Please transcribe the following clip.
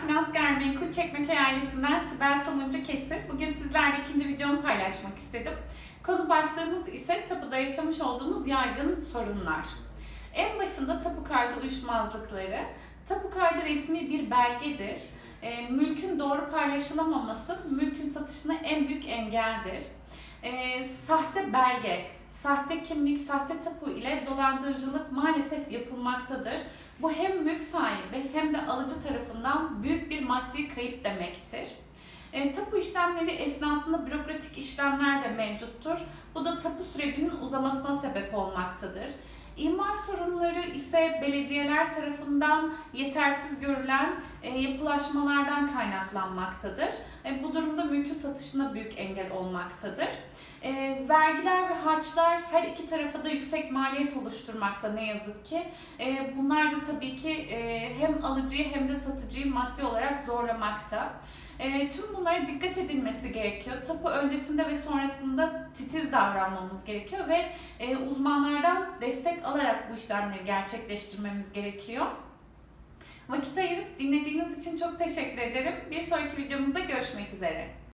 Finans Gayrimenkul Çekmeköy ailesinden Sibel Somuncu Keti. Bugün sizlerle ikinci videomu paylaşmak istedim. Konu başlığımız ise tapuda yaşamış olduğumuz yaygın sorunlar. En başında tapu kaydı uyuşmazlıkları. Tapu kaydı resmi bir belgedir. E, mülkün doğru paylaşılamaması mülkün satışına en büyük engeldir. E, sahte belge, sahte kimlik, sahte tapu ile dolandırıcılık maalesef yapılmaktadır. Bu hem mülk sahibi hem de alıcı tarafından büyük bir maddi kayıp demektir. E, tapu işlemleri esnasında bürokratik işlemler de mevcuttur. Bu da tapu sürecinin uzamasına sebep olmaktadır. İmar sorunları ise belediyeler tarafından yetersiz görülen e, yapılaşmalardan kaynaklanmaktadır. E, bu durumda mülkün satışına büyük engel olmaktadır. E, vergiler ve harçlar her iki tarafa da yüksek maliyet oluşturmakta ne yazık ki. Bunlar da tabii ki hem alıcıyı hem de satıcıyı maddi olarak zorlamakta. Tüm bunlara dikkat edilmesi gerekiyor. Tapu öncesinde ve sonrasında titiz davranmamız gerekiyor ve e, uzmanlardan destek alarak bu işlemleri gerçekleştirmemiz gerekiyor. Vakit ayırıp dinlediğiniz için çok teşekkür ederim. Bir sonraki videomuzda görüşmek üzere.